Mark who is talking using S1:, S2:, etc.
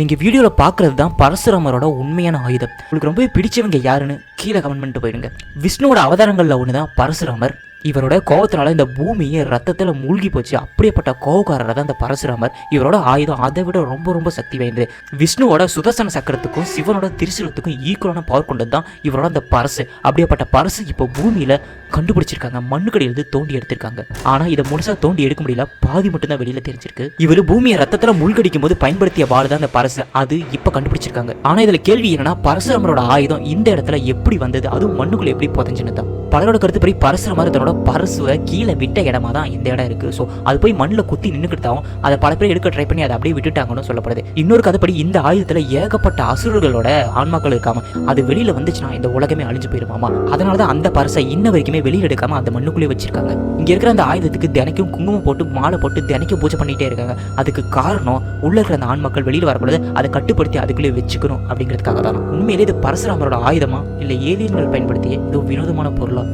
S1: நீங்கள் வீடியோவில் பார்க்குறது தான் பரசுராமரோட உண்மையான ஆயுதம். உங்களுக்கு ரொம்பவே பிடிச்சவங்க யாருன்னு கீழே கமெண்ட் பண்ணிட்டு போயிடுங்க விஷ்ணுவோட அவதாரங்களில் ஒன்று தான் பரசுராமர். இவரோட கோபத்தினால இந்த பூமியை ரத்தத்தில் மூழ்கி போச்சு. அப்படியேப்பட்ட கோவக்காரர் தான் இந்த பரசுராமர் இவரோட ஆயுதம். அதை விட ரொம்ப ரொம்ப சக்தி வாய்ந்தது. விஷ்ணுவோட சுதர்சன சக்கரத்துக்கும் சிவனோட திரிசூலத்துக்கும் ஈக்குவலான பவர் கொண்டது தான் இவரோட அந்த பரசு. அப்படியேப்பட்ட பரசு இப்போ பூமியில் கண்டுபிடிச்சிருக்காங்க. மண்ணுக்கடியிலிருந்து தோண்டி எடுத்திருக்காங்க. ஆனா இதை முழுசா தோண்டி எடுக்க முடியல. பாதி மட்டும் தான் வெளியில தெரிஞ்சிருக்கு. இவர் பூமியை ரத்தத்துல முழுகடிக்கும் போது பயன்படுத்திய வாள் தான் அந்த பரசு. அது இப்ப கண்டுபிடிச்சிருக்காங்க. ஆனா இதுல கேள்வி என்னன்னா பரசுராமரோட ஆயுதம் இந்த இடத்துல எப்படி வந்தது? அதுவும் மண்ணுக்குள்ள எப்படி புதஞ்சுன்னு தான் பலரோட கருத்துப்படி பரசுராமர் தன்னோட பரசுவை கீழே விட்ட இடமா தான் இந்த இடம் இருக்கு. ஸோ அது போய் மண்ணில் குத்தி நின்றுக்கிட்டாவும் அதை பல பேர் எடுக்க ட்ரை பண்ணி அதை அப்படியே விட்டுட்டாங்கன்னு சொல்லப்படுது. இன்னொரு கதைப்படி இந்த ஆயுதத்துல ஏகப்பட்ட அசுரர்களோட ஆன்மாக்கள் இருக்காம அது வெளியில வந்துச்சுன்னா இந்த உலகமே அழிஞ்சு போயிருமாமா? அதனால தான் அந்த பரசை இன்ன வரைக்குமே வெளியில் எடுக்காம அந்த மண்ணுக்குள்ளே வச்சிருக்காங்க. இங்க இருக்கிற அந்த ஆயுதத்துக்கு தினைக்கும் குங்குமம் போட்டு மாலை போட்டு தினைக்கும் பூஜை பண்ணிட்டே இருக்காங்க. அதுக்கு காரணம் உள்ள இருக்கிற அந்த ஆண் மக்கள் வெளியில வரக்கூடாது அதை கட்டுப்படுத்தி அதுக்குள்ளே வச்சுக்கணும் அப்படிங்கிறதுக்காக தான் உண்மையிலே இது பரசுராமரோட ஆயுதமா? இல்ல ஏலியன்கள் பயன்படுத்திய இது வினோதமான பொருளா?